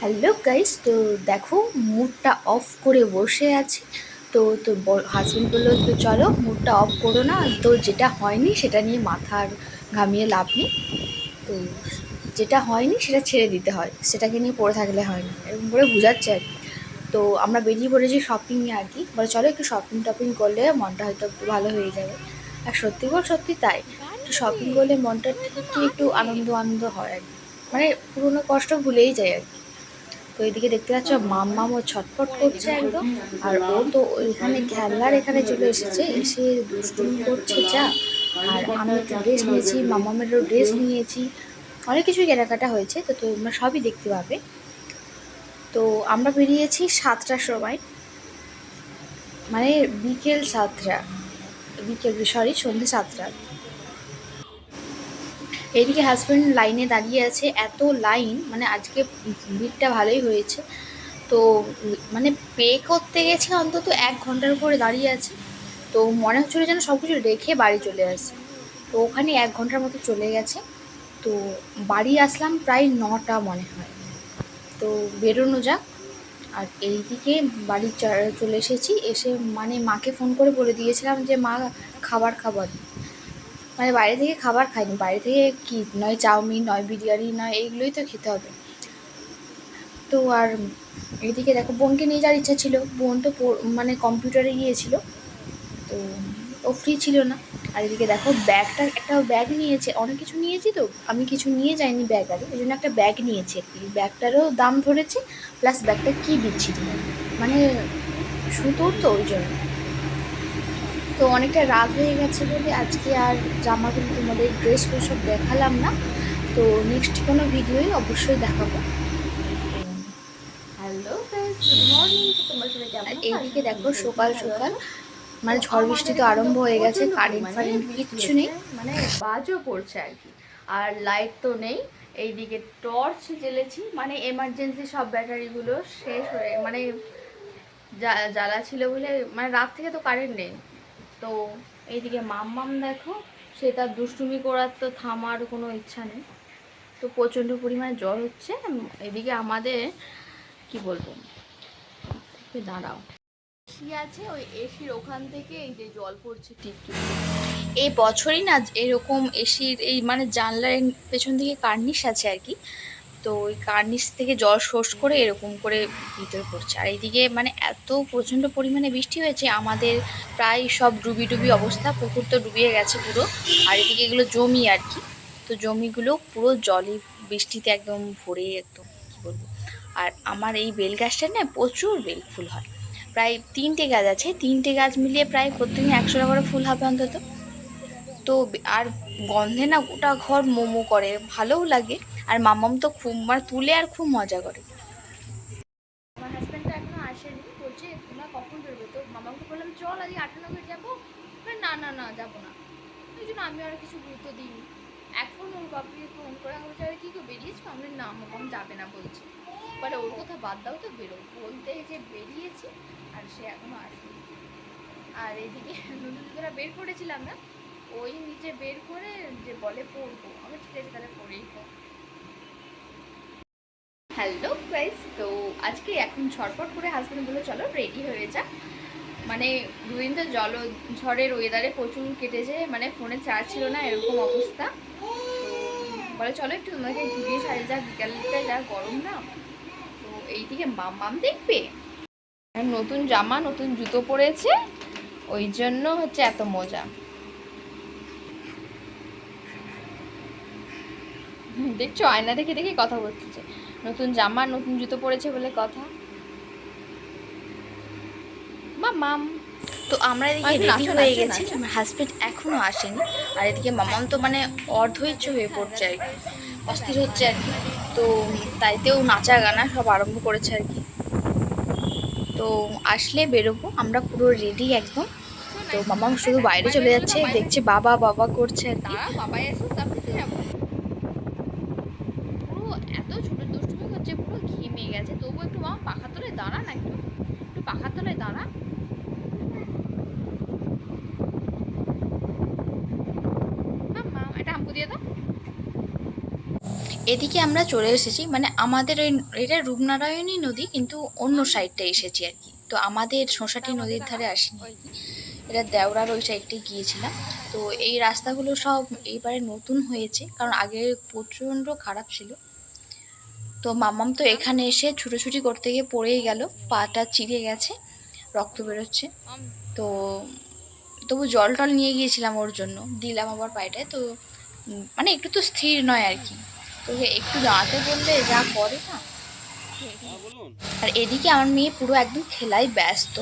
Hello guys তো দেখো মুডটা অফ করে বসে আছি। তো তো হাজবেন্ড বলল, তো চলো মুডটা অফ করো না। তো যেটা হয়নি, সেটা নিয়ে মাথার ঘামিয়ে লাভ নেই। তো যেটা হয়নি, সেটা ছেড়ে দিতে হয়। সেটাকে নিয়ে পড়ে থাকলে হয় না এরকম করে বোঝাচ্ছে আর কি। তো আমরা বেরিয়ে পড়েছি শপিংয়ে আর কি। বলে, চলো একটু শপিং টপিং করলে মনটা হয়তো একটু ভালো হয়ে যাবে। আর সত্যি বল, সত্যি তাই। একটু শপিং করলে মনটা একটু আনন্দ আনন্দ হয় আর কি। মানে পুরোনো কষ্ট ভুলেই যায় আর কি। তো এদিকে দেখতে পাচ্ছ মাম্মাম ও ছটফট করছে একদম। আর ও তো ওইখানে খেলার এখানে চলে এসেছে, এসে দুষ্টুমি করছে যা। আর আমি একটা ড্রেস নিয়েছি মামামেরও ড্রেস নিয়েছি। অনেক কিছুই কেনাকাটা হয়েছে, তো তোমরা সবই দেখতে পাবে। তো আমরা বেরিয়েছি সাতটার সময়। মানে বিকেল সাতটা, বিকেল সরি সন্ধ্যে সাতটা। এইদিকে হাজব্যান্ড লাইনে দাঁড়িয়ে আছে, এত লাইন মানে আজকে ভিড়টা ভালোই হয়েছে। তো মানে পে করতে গেছে অন্তত এক ঘণ্টার উপরে দাঁড়িয়ে আছে। তো মনে হচ্ছিল যেন সব কিছু রেখে বাড়ি চলে আসে তো ওখানে এক ঘণ্টার মতো চলে গেছে। তো বাড়ি আসলাম প্রায় নটা মনে হয়। তো বেরোনো যাক। আর এইদিকে বাড়ি চলে এসেছি। এসে মানে মাকে ফোন করে বলে দিয়েছিলাম যে, মা, খাবার খাবার মানে বাইরে থেকে খাবার খাইনি। বাইরে থেকে কি? নয় চাউমিন, নয় বিরিয়ানি, নয় এইগুলোই তো খেতে হবে। তো আর এদিকে দেখো, বোনকে নিয়ে যাওয়ার ইচ্ছা ছিল। বোন তো মানে কম্পিউটারে গিয়েছিল। তো ও ফ্রি ছিল না। আর এদিকে দেখো, ব্যাগটা, একটা ব্যাগ নিয়েছে। অনেক কিছু নিয়েছি তো। আমি কিছু নিয়ে যাইনি ব্যাগ আরে ওই জন্য একটা ব্যাগ নিয়েছি ব্যাগটারও দাম ধরেছে প্লাস ব্যাগটা কী বিচ্ছিরি মানে সুতোর তো ওই জন্য। তো অনেকটা রাত হয়ে গেছে বলে আজকে আর জামা জামাগুলো তোমাদের ড্রেসগুলো সব দেখালাম না। তো নেক্সট কোনো ভিডিওই অবশ্যই দেখাবো। হ্যালো এইদিকে দেখো সকাল সকাল। মানে ঝড় বৃষ্টি তো আরম্ভ হয়ে গেছে কারেন্ট ফারেন্ট কিচ্ছু নেই। মানে বাজও পড়ছে আর কি। আর লাইট তো নেই। এইদিকে টর্চ জ্বেলেছি। মানে এমার্জেন্সি সব ব্যাটারিগুলো শেষ হয়ে মানে জ্বালা ছিল বলে মানে রাত থেকে তো কারেন্ট নেই। তো এইদিকে মাম্মাম দেখো, সে তার দুষ্টুমি করার তো থামার কোনো ইচ্ছা নেই। তো প্রচণ্ড পরিমাণে জ্বর হচ্ছে। এদিকে আমাদের, কি বলব? দাঁড়াও। এসি আছে ওই এসির ওখান থেকে এই যে জল পড়ছে টিপটিপ এই বছরই না এরকম এসির এই মানে জানলার পেছন দিকে কার্নিশ আছে আর কি। তো ওই কার্নিশ থেকে জল শোষ করে এরকম করে ভিতরে পড়ছে আর এইদিকে মানে এত প্রচণ্ড পরিমাণে বৃষ্টি হয়েছে, আমাদের প্রায় সব ডুবি ডুবি অবস্থা, পুকুর তো ডুবিয়ে গেছে পুরো। আর এদিকে এগুলো জমি আর কি। তো জমিগুলো পুরো জলে বৃষ্টিতে একদম ভরে একদম, কী বলব। আর আমার এই বেল গাছটা না প্রচুর বেল ফুল হয়। প্রায় তিনটে গাছ আছে, তিনটে গাছ মিলিয়ে প্রায় প্রত্যেকদিন একশোটা করে ফুল হবে অন্তত। তো আর গন্ধে না গোটা ঘর মোমো করে, ভালোও লাগে। আর মামাম তো খুব মানে তুলে আর খুব মজা করে। আমার এখনও আসেনি বলছে কখন তো বললাম চল যাব। না না না যাব না। ওই জন্য আমি কিছু গুরুত্ব দিইনি। এখন ওর বাপিকে ফোন করে আমি বলছি আরে কি গো বেরিয়েছো? আমি বলি, না মামাম যাবে না ওর বাদ দাও তো বেরো। বলতে যে বেরিয়েছি আর সে আসেনি। আর এদিকে বের করেছিলাম না ওই নিচে বের করে যে বলে পরবো আমি ঠিক আছে তাহলে পড়েই পর হ্যালো গাইস তো আজকে এখন ঝটপট করে হাজব্যান্ড বলে চলো রেডি হয়ে যা মানে দুদিন তো জল, ঝড়ের ওয়েদারে প্রচুর কেটেছে মানে ফোনে চার্জ ছিল না, এরকম অবস্থা। বলে চলো একটু তোমাকে ঘুরিয়ে সারি যা বিকালটা যা গরম না। তো এইদিকে মাম মাম দেখবে নতুন জামা, নতুন জুতো পরেছে, ওই জন্য হচ্ছে এত মজা। দেখছ, আয়না দেখে দেখে কথা বলছে। নতুন জামা নতুন জুতো পরেছে বলে কথা। মাম। তো আমরা এদিকে রেডি হয়ে গেছি। আমার হাজবেন্ড এখনও আসেনি। আর এদিকে মামাম তো মানে অর্ধইচ্ছ হয়ে পড়ছে আর কি। অস্থির হচ্ছে আর কি। তো তাইতেও নাচা গানা সব আরম্ভ করেছে আর কি। তো আসলে বেরোবো। আমরা পুরো রেডি একদম। তো মামাম শুধু বাইরে চলে যাচ্ছে। দেখছে বাবা বাবা করছে আর কি। বাবাই আসুক তারপরে যাব পুরো এত ছোট দুষ্টুমি করছে পুরো ঘেমে গেছে। তবু একটু মা পাখা তলে দাঁড়া না একটু। একটু পাখার তলে দাঁড়া। এটা আমকু দিয়ে দাও। এদিকে আমরা চলে এসেছি। মানে আমাদের ওই এটা রূপনারায়ণী নদী কিন্তু অন্য সাইডটা এসেছি আর কি। তো আমাদের শোষাটি নদীর ধারে আসিনি। আর কি এটা দেওরার ওই সাইডটাই গিয়েছিলাম। তো এই রাস্তাগুলো সব এইবারে নতুন হয়েছে। কারণ আগে প্রচণ্ড খারাপ ছিল। তো মামাম তো এখানে এসে ছুটোছুটি করতে গিয়ে পড়েই গেল পাটা চিড়ে গেছে রক্ত বেরোচ্ছে। তো তবু জল টল নিয়ে গিয়েছিলাম ওর জন্য দিলাম আবার পায়েটায়। তো মানে একটু তো স্থির নয় আর কি। তো একটু দাঁড়াতে বললে যা করে না। আর এদিকে আমার মেয়ে পুরো একদম খেলায় ব্যস্ত।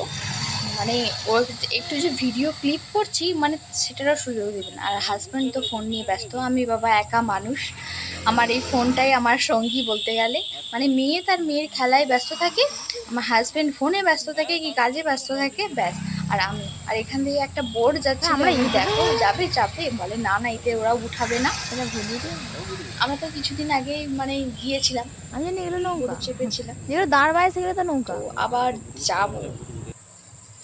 মানে ওর একটু যে ভিডিও ক্লিপ করছি মানে সেটারও সুযোগ দেবে না। আর হাজব্যান্ড তো ফোন নিয়ে ব্যস্ত আমি বাবা একা মানুষ। আমার এই ফোনটাই আমার সঙ্গী বলতে গেলে। মানে মেয়ে তার মেয়ের খেলায় ব্যস্ত থাকে আমার হাজব্যান্ড ফোনে ব্যস্ত থাকে কি কাজে ব্যস্ত থাকে ব্যাস। আর আমি আর এখান থেকে একটা বোর্ড যাচ্ছে আমরা এই দেখো যাবে চাপে। বলে না না এতে ওরা উঠাবে না। এটা ভিডিও আমরা তো কিছুদিন আগে মানে গিয়েছিলাম। আমি জানি এগুলো নৌকা। চেপেছিলাম। যেগুলো দাঁড় বাইরে সেগুলো তো নৌকা আবার যাব।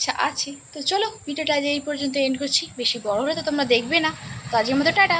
আচ্ছা আছে। তো চলো ভিডিওটা আজ এই পর্যন্ত এন্ড করছি। বেশি বড় হলে তো তোমরা দেখবে না। তো আজকের মতো টাটা।